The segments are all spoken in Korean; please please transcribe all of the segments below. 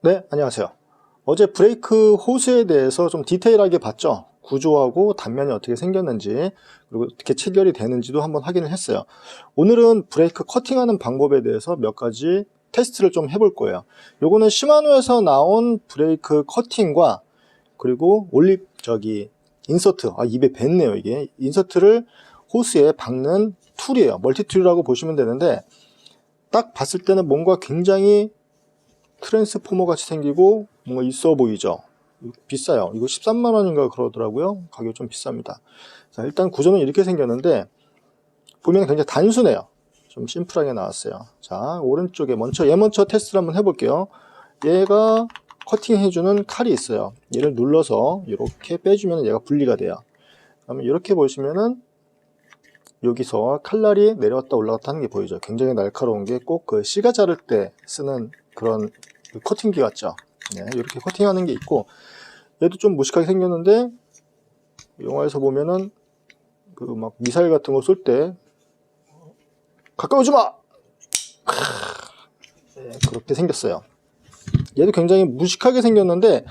네, 안녕하세요. 어제 브레이크 호스에 대해서 좀 디테일하게 봤죠? 구조하고 단면이 어떻게 생겼는지, 그리고 어떻게 체결이 되는지도 한번 확인을 했어요. 오늘은 브레이크 커팅하는 방법에 대해서 몇 가지 테스트를 좀 해볼 거예요. 요거는 시마노에서 나온 브레이크 커팅과 그리고 올립, 저기, 인서트, 아, 입에 뱉네요, 이게. 인서트를 호스에 박는 툴이에요. 멀티툴이라고 보시면 되는데, 딱 봤을 때는 뭔가 굉장히 트랜스포머 같이 생기고 뭔가 있어 보이죠. 비싸요. 이거 13만 원인가 그러더라고요. 가격 좀 비쌉니다. 자, 일단 구조는 이렇게 생겼는데 보면 굉장히 단순해요. 좀 심플하게 나왔어요. 자, 오른쪽에 먼저 얘 먼저 테스트를 한번 해볼게요. 얘가 커팅해주는 칼이 있어요. 얘를 눌러서 이렇게 빼주면 얘가 분리가 돼요. 그러면 이렇게 보시면은 여기서 칼날이 내려왔다 올라갔다 하는 게 보이죠. 굉장히 날카로운 게 꼭그 시가 자를 때 쓰는 그런 그 커팅기 같죠. 네, 이렇게 커팅하는 게 있고 얘도 좀 무식하게 생겼는데 영화에서 보면은 그 막 미사일 같은 거 쏠 때 가까우지 마. 네, 그렇게 생겼어요. 얘도 굉장히 무식하게 생겼는데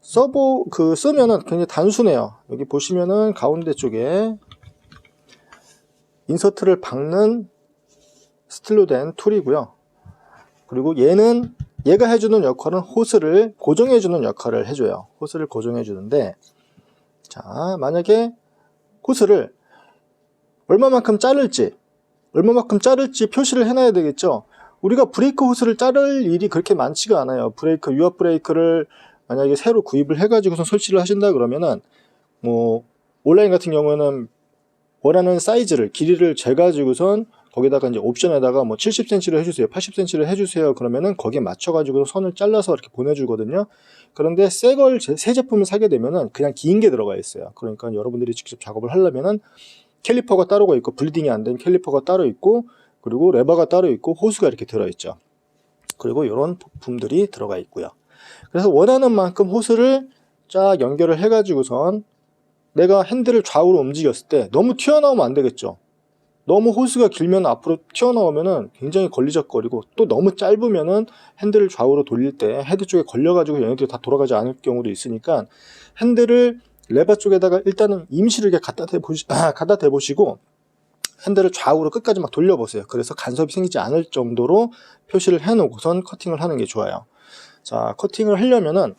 써보 그 쓰면은 굉장히 단순해요. 여기 보시면은 가운데 쪽에 인서트를 박는 스틸로 된 툴이고요. 그리고 얘는 얘가 해주는 역할은 호스를 고정해주는 역할을 해줘요. 호스를 고정해주는데 자 만약에 호스를 얼마만큼 자를지 얼마만큼 자를지 표시를 해놔야 되겠죠. 우리가 브레이크 호스를 자를 일이 그렇게 많지가 않아요. 브레이크 유압 브레이크를 만약에 새로 구입을 해가지고서 설치를 하신다 그러면은 뭐 온라인 같은 경우에는 원하는 사이즈를 길이를 재가지고선 거기다가 이제 옵션에다가 뭐 70cm를 해주세요, 80cm를 해주세요. 그러면은 거기에 맞춰가지고 선을 잘라서 이렇게 보내주거든요. 그런데 새 걸 새 제품을 사게 되면은 그냥 긴 게 들어가 있어요. 그러니까 여러분들이 직접 작업을 하려면은 캘리퍼가 따로가 있고 블리딩이 안 된 캘리퍼가 따로 있고 그리고 레버가 따로 있고 호스가 이렇게 들어있죠. 그리고 이런 부품들이 들어가 있고요. 그래서 원하는 만큼 호스를 쫙 연결을 해가지고선 내가 핸들을 좌우로 움직였을 때 너무 튀어나오면 안 되겠죠. 너무 호스가 길면 앞으로 튀어나오면은 굉장히 걸리적거리고 또 너무 짧으면은 핸들을 좌우로 돌릴 때 헤드 쪽에 걸려가지고 얘네들이 다 돌아가지 않을 경우도 있으니까 핸들을 레버 쪽에다가 일단은 임시로 이렇게 갖다 대보시, 아, 갖다 대보시고 핸들을 좌우로 끝까지 막 돌려보세요. 그래서 간섭이 생기지 않을 정도로 표시를 해놓고선 커팅을 하는 게 좋아요. 자, 커팅을 하려면은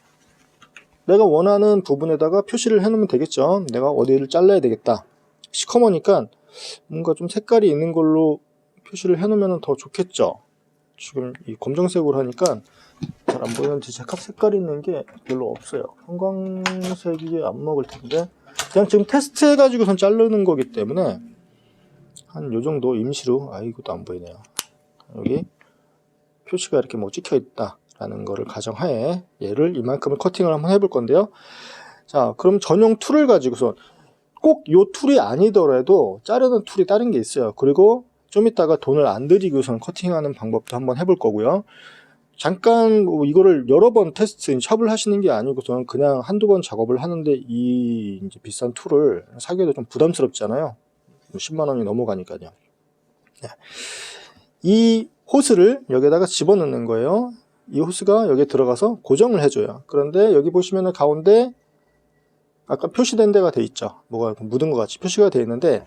내가 원하는 부분에다가 표시를 해놓으면 되겠죠. 내가 어디를 잘라야 되겠다. 시커머니까 뭔가 좀 색깔이 있는 걸로 표시를 해놓으면 더 좋겠죠. 지금 이 검정색으로 하니까 잘 안 보이는지 제값 색깔이 있는 게 별로 없어요. 형광색이 안 먹을 텐데 그냥 지금 테스트 해가지고선 자르는 거기 때문에 한 요 정도 임시로 아 이것도 안 보이네요. 여기 표시가 이렇게 뭐 찍혀 있다. 라는 거를 가정하에 얘를 이만큼을 커팅을 한번 해볼 건데요. 자, 그럼 전용 툴을 가지고서 꼭 요 툴이 아니더라도 자르는 툴이 다른 게 있어요. 그리고 좀 이따가 돈을 안 들이고선 커팅하는 방법도 한번 해볼 거고요. 잠깐 뭐 이거를 여러 번 테스트 샵을 하시는 게 아니고서는 그냥 한두 번 작업을 하는데 이 이제 비싼 툴을 사기도 좀 부담스럽잖아요. 10만 원이 넘어가니까요. 네. 이 호스를 여기다가 집어넣는 거예요. 이 호스가 여기에 들어가서 고정을 해줘요. 그런데 여기 보시면은 가운데 아까 표시된 데가 돼 있죠. 뭐가 묻은 것 같이 표시가 돼 있는데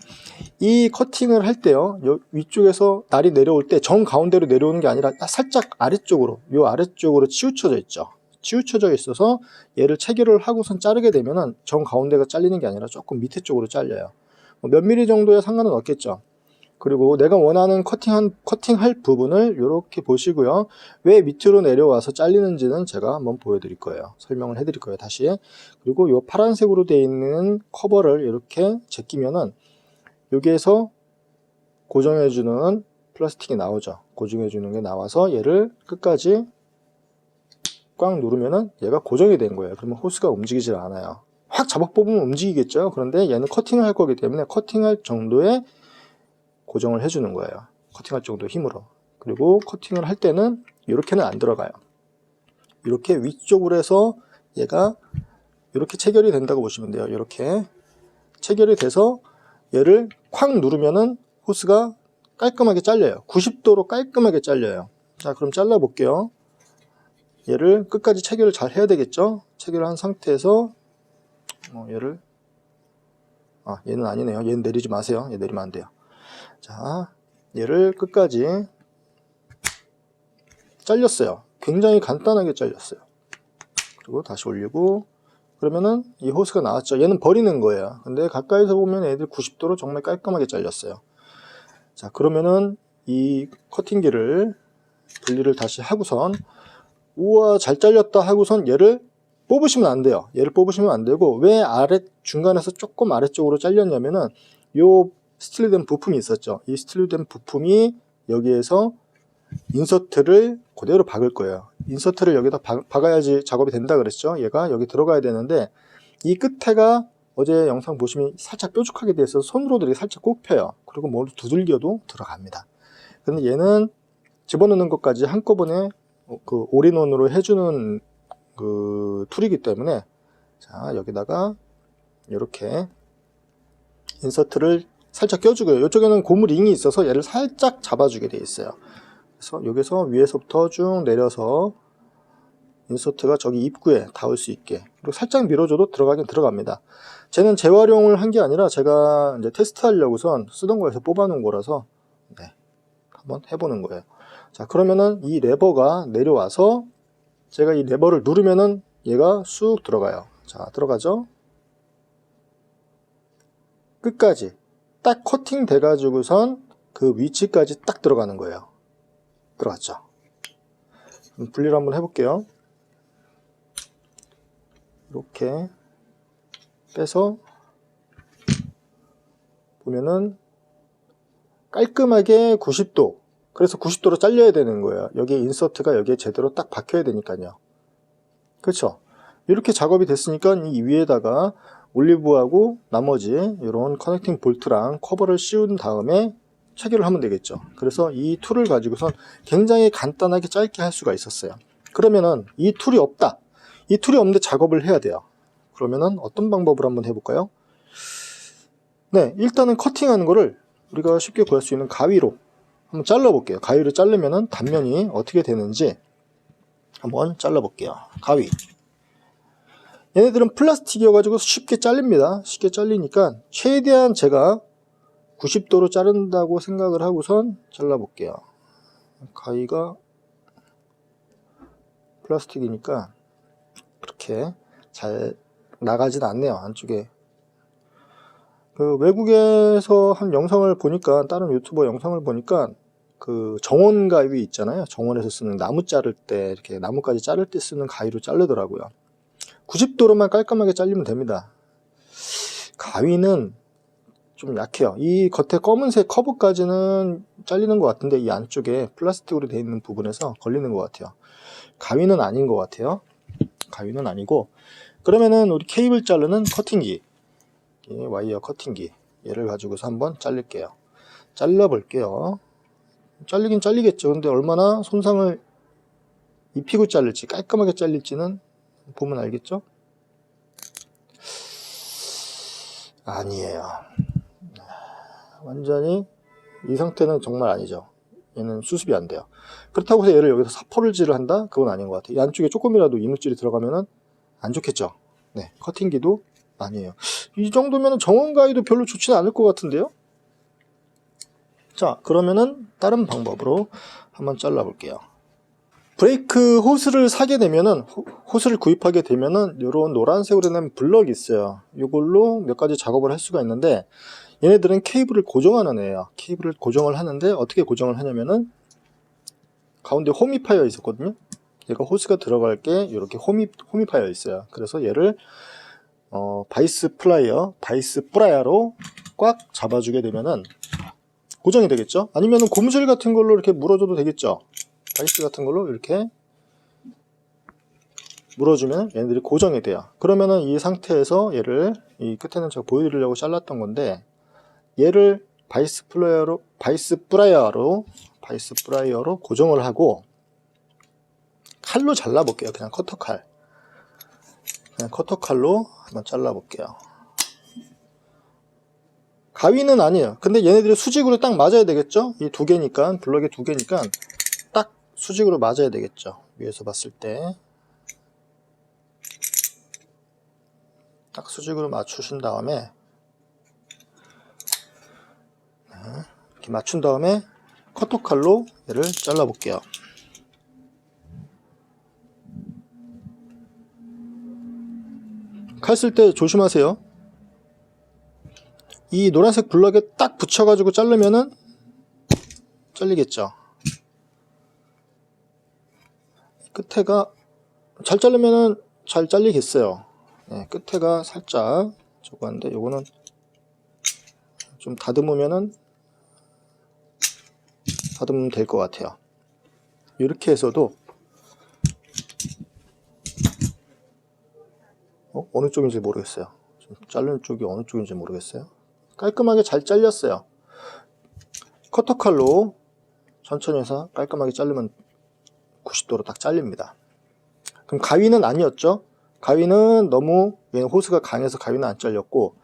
이 커팅을 할 때요. 위쪽에서 날이 내려올 때 정 가운데로 내려오는 게 아니라 살짝 아래쪽으로 요 아래쪽으로 치우쳐져 있죠. 치우쳐져 있어서 얘를 체결을 하고선 자르게 되면은 정 가운데가 잘리는 게 아니라 조금 밑에 쪽으로 잘려요. 뭐몇 미리 정도야 상관은 없겠죠. 그리고 내가 원하는 커팅한, 커팅할 부분을 이렇게 보시고요. 왜 밑으로 내려와서 잘리는지는 제가 한번 보여드릴 거예요. 설명을 해드릴 거예요. 다시. 그리고 이 파란색으로 되어 있는 커버를 이렇게 제끼면은 여기에서 고정해주는 플라스틱이 나오죠. 고정해주는 게 나와서 얘를 끝까지 꽉 누르면은 얘가 고정이 된 거예요. 그러면 호스가 움직이질 않아요. 확 잡아 뽑으면 움직이겠죠. 그런데 얘는 커팅을 할 거기 때문에 커팅할 정도의 고정을 해주는 거예요. 커팅할 정도 힘으로. 그리고 커팅을 할 때는 이렇게는 안 들어가요. 이렇게 위쪽으로 해서 얘가 이렇게 체결이 된다고 보시면 돼요. 이렇게 체결이 돼서 얘를 콱 누르면은 호스가 깔끔하게 잘려요. 90도로 깔끔하게 잘려요. 자, 그럼 잘라 볼게요. 얘를 끝까지 체결을 잘 해야 되겠죠? 체결을 한 상태에서 어, 얘를 아 얘는 아니네요. 얘는 내리지 마세요. 얘 내리면 안 돼요. 자 얘를 끝까지 잘렸어요. 굉장히 간단하게 잘렸어요. 그리고 다시 올리고 그러면은 이 호스가 나왔죠. 얘는 버리는 거예요. 근데 가까이서 보면 애들 90도로 정말 깔끔하게 잘렸어요. 자 그러면은 이 커팅기를 분리를 다시 하고선 우와 잘 잘렸다 하고선 얘를 뽑으시면 안 돼요. 얘를 뽑으시면 안 되고 왜 아래 중간에서 조금 아래쪽으로 잘렸냐면은 요 스틸된 부품이 있었죠. 이 스틸된 부품이 여기에서 인서트를 그대로 박을 거예요. 인서트를 여기다 박, 박아야지 작업이 된다 그랬죠. 얘가 여기 들어가야 되는데 이 끝에가 어제 영상 보시면 살짝 뾰족하게 돼 있어서 손으로도 이렇게 살짝 꼽혀요. 그리고 뭘 두들겨도 들어갑니다. 근데 얘는 집어넣는 것까지 한꺼번에 그 올인원으로 해주는 그 툴이기 때문에 자 여기다가 이렇게 인서트를 살짝 껴주고요. 이쪽에는 고무 링이 있어서 얘를 살짝 잡아주게 돼 있어요. 그래서 여기서 위에서부터 쭉 내려서 인서트가 저기 입구에 닿을 수 있게 그리고 살짝 밀어줘도 들어가긴 들어갑니다. 쟤는 재활용을 한 게 아니라 제가 이제 테스트하려고선 쓰던 거에서 뽑아놓은 거라서 네, 한번 해보는 거예요. 자 그러면은 이 레버가 내려와서 제가 이 레버를 누르면은 얘가 쑥 들어가요. 자 들어가죠. 끝까지 딱 커팅 돼가지고선 그 위치까지 딱 들어가는 거예요. 들어갔죠. 분리를 한번 해볼게요. 이렇게 빼서 보면은 깔끔하게 90도 그래서 90도로 잘려야 되는 거예요. 여기 인서트가 여기에 제대로 딱 박혀야 되니까요. 그렇죠? 이렇게 작업이 됐으니까 이 위에다가 올리브하고 나머지 이런 커넥팅 볼트랑 커버를 씌운 다음에 체결을 하면 되겠죠. 그래서 이 툴을 가지고선 굉장히 간단하게 짧게 할 수가 있었어요. 그러면은 이 툴이 없다. 이 툴이 없는데 작업을 해야 돼요. 그러면은 어떤 방법으로 한번 해볼까요? 네, 일단은 커팅하는 거를 우리가 쉽게 구할 수 있는 가위로 한번 잘라 볼게요. 가위로 자르면은 단면이 어떻게 되는지 한번 잘라 볼게요. 가위. 얘네들은 플라스틱이어가지고 쉽게 잘립니다. 쉽게 잘리니까 최대한 제가 90도로 자른다고 생각을 하고선 잘라볼게요. 가위가 플라스틱이니까 그렇게 잘 나가진 않네요. 안쪽에. 그 외국에서 한 영상을 보니까 다른 유튜버 영상을 보니까 그 정원 가위 있잖아요. 정원에서 쓰는 나무 자를 때 이렇게 나무까지 자를 때 쓰는 가위로 자르더라고요. 90도로만 깔끔하게 잘리면 됩니다. 가위는 좀 약해요. 이 겉에 검은색 커브까지는 잘리는 것 같은데 이 안쪽에 플라스틱으로 되어 있는 부분에서 걸리는 것 같아요. 가위는 아닌 것 같아요. 가위는 아니고 그러면은 우리 케이블 자르는 커팅기 이 와이어 커팅기 얘를 가지고서 한번 잘릴게요. 잘라 볼게요. 잘리긴 잘리겠죠. 근데 얼마나 손상을 입히고 자를지 깔끔하게 잘릴지는 보면 알겠죠? 아니에요. 완전히 이 상태는 정말 아니죠. 얘는 수습이 안 돼요. 그렇다고 해서 얘를 여기서 사포를질을 한다? 그건 아닌 것 같아요. 이 안쪽에 조금이라도 이물질이 들어가면은 안 좋겠죠. 네, 커팅기도 아니에요. 이 정도면 정원 가위도 별로 좋지는 않을 것 같은데요? 자, 그러면은 다른 방법으로 한번 잘라볼게요. 브레이크 호스를 사게 되면은 호, 호스를 구입하게 되면은 이런 노란색으로 된 블럭이 있어요. 이걸로 몇 가지 작업을 할 수가 있는데 얘네들은 케이블을 고정하는 애예요. 케이블을 고정을 하는데 어떻게 고정을 하냐면은 가운데 홈이 파여 있었거든요. 얘가 호스가 들어갈 게 이렇게 홈이 홈이 파여 있어요. 그래서 얘를 어, 바이스 플라이어, 바이스 프라이어로 꽉 잡아주게 되면은 고정이 되겠죠. 아니면은 고무줄 같은 걸로 이렇게 물어줘도 되겠죠. 바이스 같은 걸로 이렇게 물어주면 얘네들이 고정이 돼요. 그러면은 이 상태에서 얘를 이 끝에는 제가 보여드리려고 잘랐던 건데 얘를 바이스 플라이어로 바이스 프라이어로 바이스 프라이어로 고정을 하고 칼로 잘라 볼게요. 그냥 커터 칼. 그냥 커터 칼로 한번 잘라 볼게요. 가위는 아니에요. 근데 얘네들이 수직으로 딱 맞아야 되겠죠? 이 두 개니까 블럭이 두 개니까 딱 수직으로 맞아야 되겠죠. 위에서 봤을 때 딱 수직으로 맞추신 다음에 네, 이렇게 맞춘 다음에 커터 칼로 얘를 잘라 볼게요. 칼 쓸 때 조심하세요. 이 노란색 블럭에 딱 붙여가지고 자르면은 잘리겠죠. 끝에가 잘 자르면은 잘 잘리겠어요. 네, 끝에가 살짝 저거 한데 요거는 좀 다듬으면은 다듬으면 될 것 같아요. 이렇게 해서도 어? 어느 쪽인지 모르겠어요. 좀 자르는 쪽이 어느 쪽인지 모르겠어요. 깔끔하게 잘 잘렸어요. 커터 칼로 천천히 해서 깔끔하게 자르면 90도로 딱 잘립니다. 그럼 가위는 아니었죠? 가위는 너무 얘는 호스가 강해서 가위는 안 잘렸고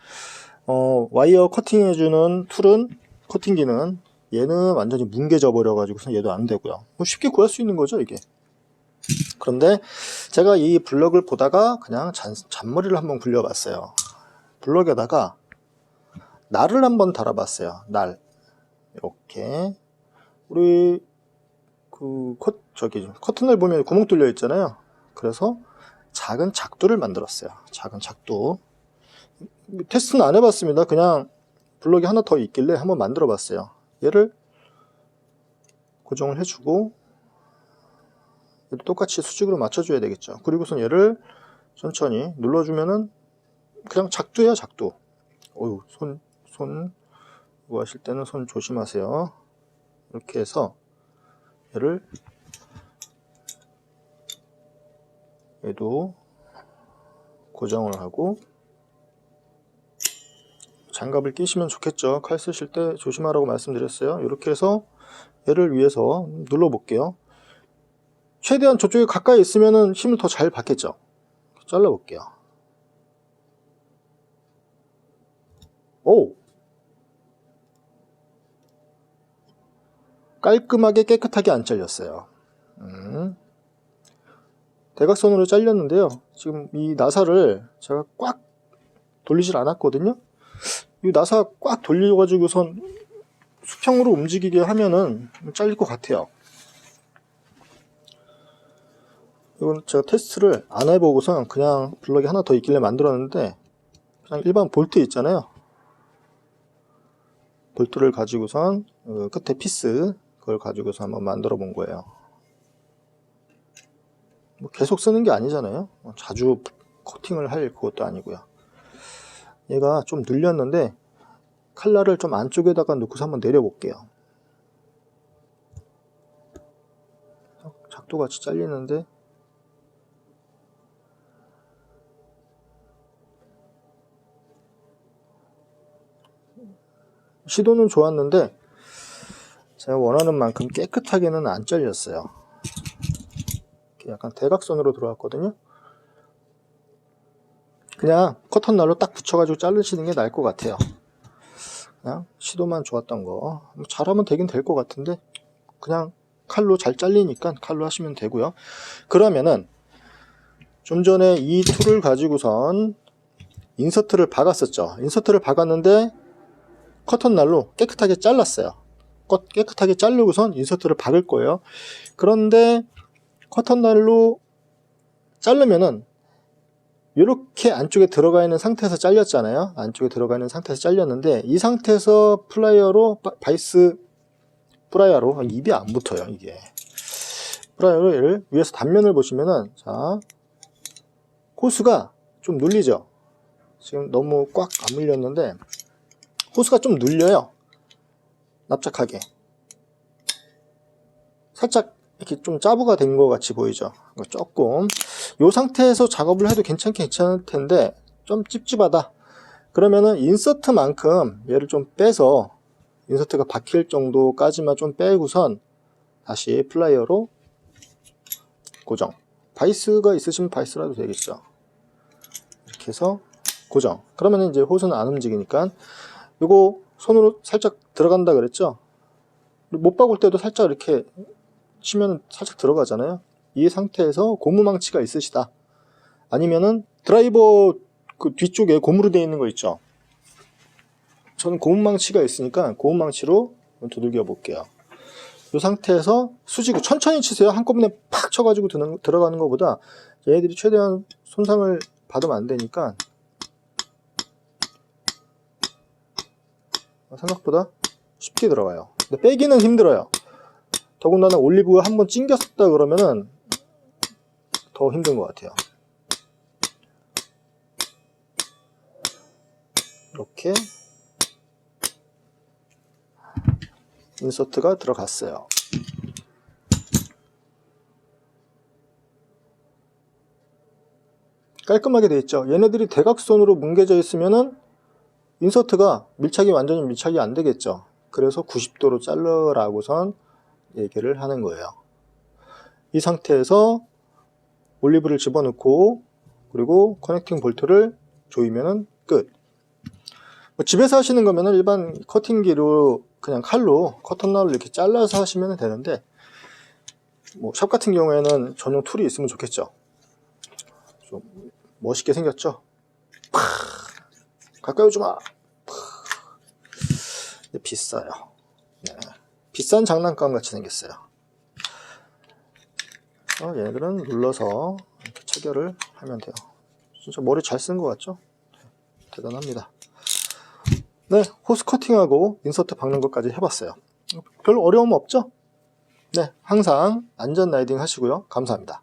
어, 와이어 커팅해주는 툴은 커팅기는 얘는 완전히 뭉개져 버려가지고서 얘도 안 되고요. 뭐 쉽게 구할 수 있는 거죠 이게. 그런데 제가 이 블럭을 보다가 그냥 잔, 잔머리를 한번 굴려봤어요. 블럭에다가 날을 한번 달아봤어요. 날 이렇게 우리 그 컷, 저기 커튼을 보면 구멍 뚫려 있잖아요. 그래서 작은 작두를 만들었어요. 작은 작두. 테스트는 안 해봤습니다. 그냥 블럭이 하나 더 있길래 한번 만들어 봤어요. 얘를 고정을 해주고 얘도 똑같이 수직으로 맞춰줘야 되겠죠. 그리고선 얘를 천천히 눌러주면은 그냥 작두야 작두. 어유 손, 손, 이거 하실 때는 손 조심하세요. 이렇게 해서 얘를 얘도 고정을 하고 장갑을 끼시면 좋겠죠. 칼 쓰실 때 조심하라고 말씀드렸어요. 이렇게 해서 얘를 위해서 눌러 볼게요. 최대한 저쪽에 가까이 있으면 힘을 더 잘 받겠죠. 잘라 볼게요. 오! 깔끔하게 깨끗하게 안 잘렸어요. 음. 대각선으로 잘렸는데요. 지금 이 나사를 제가 꽉 돌리질 않았거든요. 이 나사 꽉 돌려가지고선 수평으로 움직이게 하면은 잘릴 것 같아요. 이건 제가 테스트를 안 해보고선 그냥 블럭이 하나 더 있길래 만들었는데 그냥 일반 볼트 있잖아요. 볼트를 가지고선 어, 끝에 피스 그걸 가지고서 한번 만들어 본 거예요. 뭐 계속 쓰는 게 아니잖아요. 자주 코팅을 할 그것도 아니고요. 얘가 좀 눌렸는데 칼날을 좀 안쪽에다가 넣고서 한번 내려볼게요. 작도같이 잘리는데 시도는 좋았는데 제가 원하는 만큼 깨끗하게는 안 잘렸어요. 약간 대각선으로 들어왔거든요. 그냥 커튼날로 딱 붙여가지고 자르시는 게 나을 것 같아요. 그냥 시도만 좋았던 거. 뭐 잘하면 되긴 될 것 같은데, 그냥 칼로 잘 잘리니까 칼로 하시면 되고요. 그러면은, 좀 전에 이 툴을 가지고선 인서트를 박았었죠. 인서트를 박았는데, 커튼날로 깨끗하게 잘랐어요. 껏 깨끗하게 자르고선 인서트를 박을 거예요. 그런데 커튼날로 자르면은 이렇게 안쪽에 들어가 있는 상태에서 잘렸잖아요. 안쪽에 들어가 있는 상태에서 잘렸는데 이 상태에서 플라이어로 바- 바이스 플라이어로 입이 안 붙어요. 이게 플라이어로 얘를 위에서 단면을 보시면은 자 호스가 좀 눌리죠. 지금 너무 꽉 안 물렸는데 호스가 좀 눌려요. 납작하게. 살짝 이렇게 좀 짜부가 된 것 같이 보이죠? 조금. 이 상태에서 작업을 해도 괜찮긴 괜찮을 텐데 좀 찝찝하다. 그러면은 인서트만큼 얘를 좀 빼서 인서트가 박힐 정도까지만 좀 빼고선 다시 플라이어로 고정. 바이스가 있으시면 바이스라도 되겠죠? 이렇게 해서 고정. 그러면 이제 호스는 안 움직이니까 이거 손으로 살짝 들어간다 그랬죠 못 박을 때도 살짝 이렇게 치면 살짝 들어가잖아요 이 상태에서 고무망치가 있으시다. 아니면은 드라이버 그 뒤쪽에 고무로 되어 있는 거 있죠. 저는 고무망치가 있으니까 고무망치로 두들겨 볼게요. 이 상태에서 수직으로 천천히 치세요. 한꺼번에 팍 쳐가지고 드는, 들어가는 것보다 얘네들이 최대한 손상을 받으면 안 되니까 생각보다 쉽게 들어가요. 근데 빼기는 힘들어요. 더군다나 올리브 한번 찡겼다 그러면은 더 힘든 것 같아요. 이렇게 인서트가 들어갔어요. 깔끔하게 되어 있죠. 얘네들이 대각선으로 뭉개져 있으면은 인서트가 밀착이 완전히 밀착이 안 되겠죠. 그래서 90도로 자르라고선 얘기를 하는 거예요. 이 상태에서 올리브를 집어넣고 그리고 커넥팅 볼트를 조이면은 끝. 뭐 집에서 하시는 거면은 일반 커팅기로 그냥 칼로 커튼날로 이렇게 잘라서 하시면 되는데 뭐 샵 같은 경우에는 전용 툴이 있으면 좋겠죠. 좀 멋있게 생겼죠. 팍! 가까이 오지 마. 팍! 근데 비싸요. 네. 비싼 장난감 같이 생겼어요. 어, 얘네들은 눌러서 체결을 하면 돼요. 진짜 머리 잘 쓴 것 같죠? 대단합니다. 네, 호스 커팅하고 인서트 박는 것까지 해봤어요. 별로 어려움 없죠? 네, 항상 안전 라이딩 하시고요. 감사합니다.